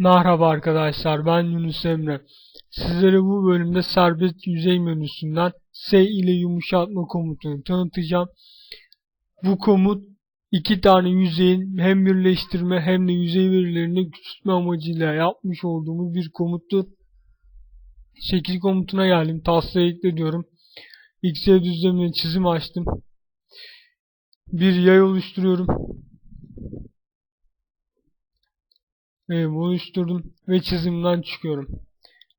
Merhaba arkadaşlar ben Yunus Emre. Sizlere bu bölümde serbest yüzey menüsünden S ile yumuşatma komutunu tanıtacağım. Bu komut iki tane yüzeyin hem birleştirme hem de yüzey verilerini küçültme amacıyla yapmış olduğumuz bir komuttur. Şekil komutuna geldim. Taslaya ekle diyorum. X'e düzlemine çizim açtım. Bir yay oluşturuyorum. Evet, oluşturdum ve çizimden çıkıyorum.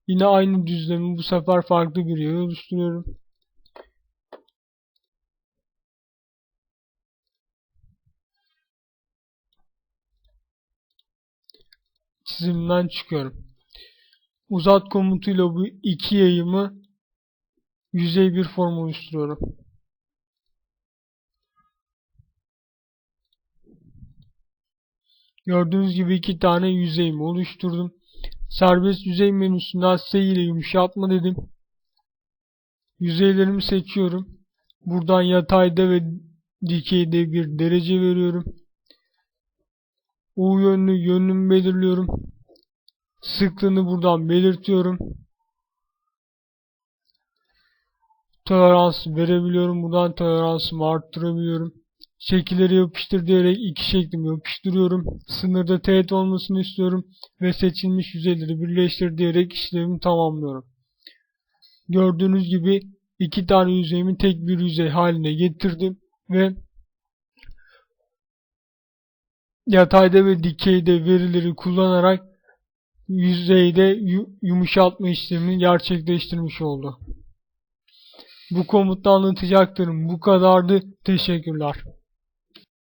Yine aynı düzlemi bu sefer farklı bir yere oluşturuyorum. Çizimden çıkıyorum. Uzat komutuyla bu iki yayımı yüzey bir form oluşturuyorum. Gördüğünüz gibi iki tane yüzeyimi oluşturdum. Serbest yüzey menüsünden S ile yumuşatma dedim. Yüzeylerimi seçiyorum. Buradan yatayda ve dikeyde bir derece veriyorum. U yönlü yönümü belirliyorum. Sıklığını buradan belirtiyorum. Tolerans verebiliyorum. Buradan toleransımı arttırabiliyorum. Şekilleri yapıştır diyerek iki şeklimi yapıştırıyorum. Sınırda teğet olmasını istiyorum ve seçilmiş yüzeyleri birleştir diyerek işlemimi tamamlıyorum. Gördüğünüz gibi iki tane yüzeyimi tek bir yüzey haline getirdim ve yatayda ve dikeyde verileri kullanarak yüzeyde yumuşatma işlemini gerçekleştirmiş oldu. Bu komutta anlatacaklarım bu kadardı. Teşekkürler.